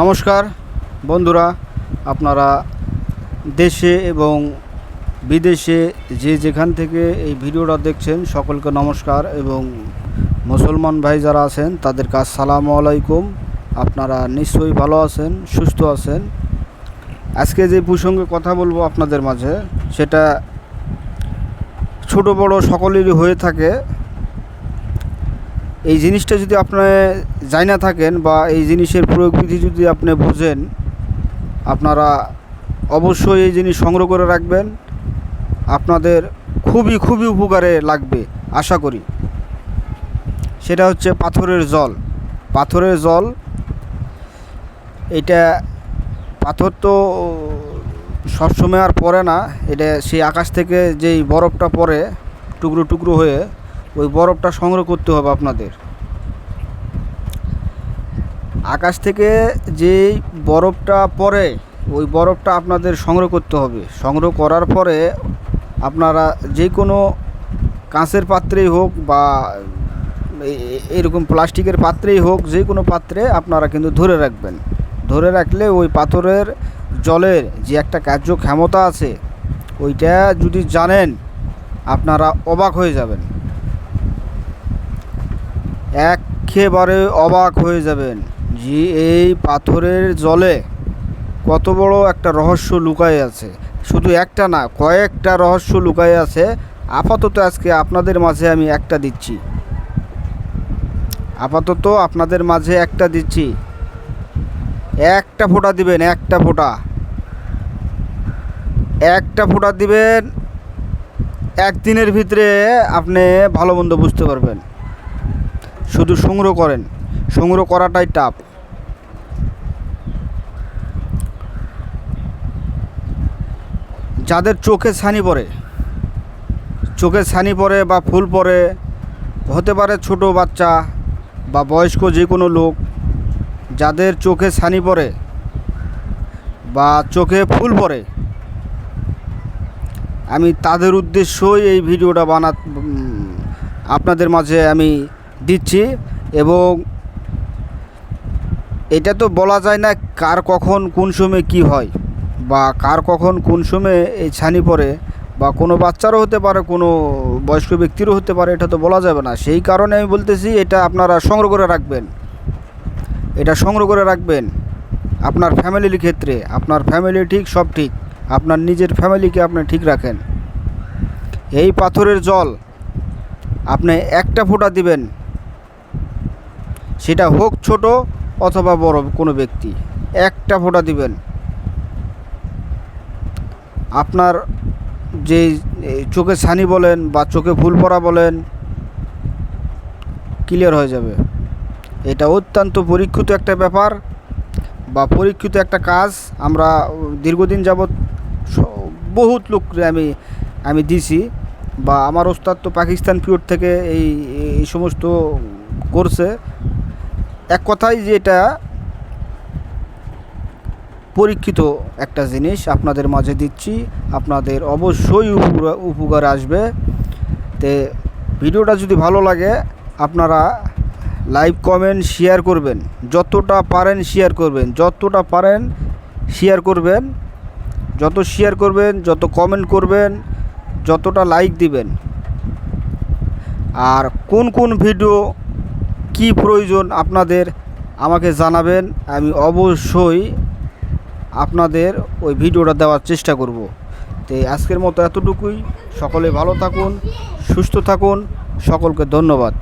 নমস্কার, বন্ধুরা, আপনারা দেশে এবং বিদেশে যে যেখান থেকে এই ভিডিওটা দেখছেন, সকলকে নমস্কার এবং মুসলমান ভাই যারা আছেন, তাদেরকে আসসালামু আলাইকুম। আপনারা নিশ্চয়ই ভালো আছেন, সুস্থ আছেন। আজকে যে প্রসঙ্গে কথা বলব আপনাদের মাঝে, সেটা ছোট বড় সকলেরই হয়ে থাকে। এই জিনিসটা যদি আপনি জানা থাকেন বা এই জিনিসের প্রয়োগ বিধি যদি আপনি বোঝেন, আপনারা অবশ্যই এই জিনিস সংগ্রহ করে রাখবেন। আপনাদের খুবই খুবই উপকারে লাগবে, আশা করি। সেটা হচ্ছে পাথরের জল। পাথরের জল, এটা পাথর তো সবসময় আর পড়ে না। এটা সেই আকাশ থেকে যেই বরফটা পড়ে, টুকরো টুকরো হয়ে ওই বরফটা সংগ্রহ করতে হবে আপনাদের। আকাশ থেকে যেই বরফটা পড়ে, ওই বরফটা আপনাদের সংগ্রহ করতে হবে। সংগ্রহ করার পরে আপনারা যে কোনো কাঁচের পাত্রেই হোক বা এরকম প্লাস্টিকের পাত্রেই হোক, যে কোনো পাত্রে আপনারা কিন্তু ধরে রাখবেন। ধরে রাখলে ওই পাথরের জলের যে একটা কার্য ক্ষমতা আছে, ওইটা যদি জানেন, আপনারা অবাক হয়ে যাবেন। একেবারে অবাক হয়ে যাবেন যে এই পাথরের জলে কত বড় একটা রহস্য লুকায়ে আছে। শুধু একটা না, কয়েকটা রহস্য লুকায়ে আছে। আপাতত আজকে আপনাদের মাঝে আমি একটা দিচ্ছি। আপাতত আপনাদের মাঝে একটা দিচ্ছি। একটা ফোঁটা দিবেন, একটা ফোঁটা। একটা ফোঁটা দিবেন, একদিনের ভিতরে আপনি ভালো মন্দ বুঝতে পারবেন। শুধু সংগ্রহ করেন। সংগ্রহ করাটাই টাফ যাদের চোখে ছানি পড়ে, চোখে ছানি পড়ে বা ফুল পড়ে, হতে পারে ছোট বাচ্চা বা বয়স্ক যে কোনো লোক, যাদের চোখে ছানি পড়ে বা চোখে ফুল পড়ে, আমি তাদের উদ্দেশ্যই এই ভিডিওটা বানা আপনাদের মাঝে আমি দিচ্ছি এবং এটা তো বলা যায় না কার কখন কোন সময় কি হয় বা কার কখন কোন সময়ে এই ছানি পড়ে বা কোনো বাচ্চারও হতে পারে, কোনো বয়স্ক ব্যক্তিরও হতে পারে, এটা তো বলা যাবে না। সেই কারণে আমি বলতেছি এটা আপনারা সংগ্রহ করে রাখবেন। এটা সংগ্রহ করে রাখবেন আপনার ফ্যামিলির ক্ষেত্রে। আপনার ফ্যামিলি ঠিক, সব ঠিক। আপনার নিজের ফ্যামিলিকে আপনি ঠিক রাখেন। এই পাথরের জল আপনি একটা ফোঁটা দিবেন। সেটা হোক ছোট অথবা বড় কোনো ব্যক্তি, একটা ফোঁটা দিবেন। আপনার যে চোখে ছানি বলেন বা চোখে ফুল পড়া বলেন, ক্লিয়ার হয়ে যাবে। এটা অত্যন্ত পরীক্ষিত একটা ব্যাপার বা পরীক্ষিত একটা কাজ। আমরা দীর্ঘদিন যাবৎ বহুত লোককে আমি আমি দিছি বা আমার ওস্তাদ তো পাকিস্তান পিওর থেকে এই এই সমস্ত করছে। এক কথাই যে এটা পরীক্ষিত একটা জিনিস, আপনাদের মাঝে দিচ্ছি। আপনাদের অবশ্যই উপকার আসবে। তে ভিডিওটা যদি ভালো লাগে, আপনারা লাইভ কমেন্ট, শেয়ার করবেন। যতটা পারেন শেয়ার করবেন। যতটা পারেন শেয়ার করবেন। যত শেয়ার করবেন, যত কমেন্ট করবেন, যতটা লাইক দিবেন। আর কোন কোন ভিডিও কি প্রয়োজন আপনাদের আমাকে জানাবেন, আমি অবশ্যই আপনাদের ওই ভিডিওটা দেওয়ার চেষ্টা করব। তো আজকের মতো এতটুকুই। সকলে ভালো থাকুন, সুস্থ থাকুন। সকলকে ধন্যবাদ।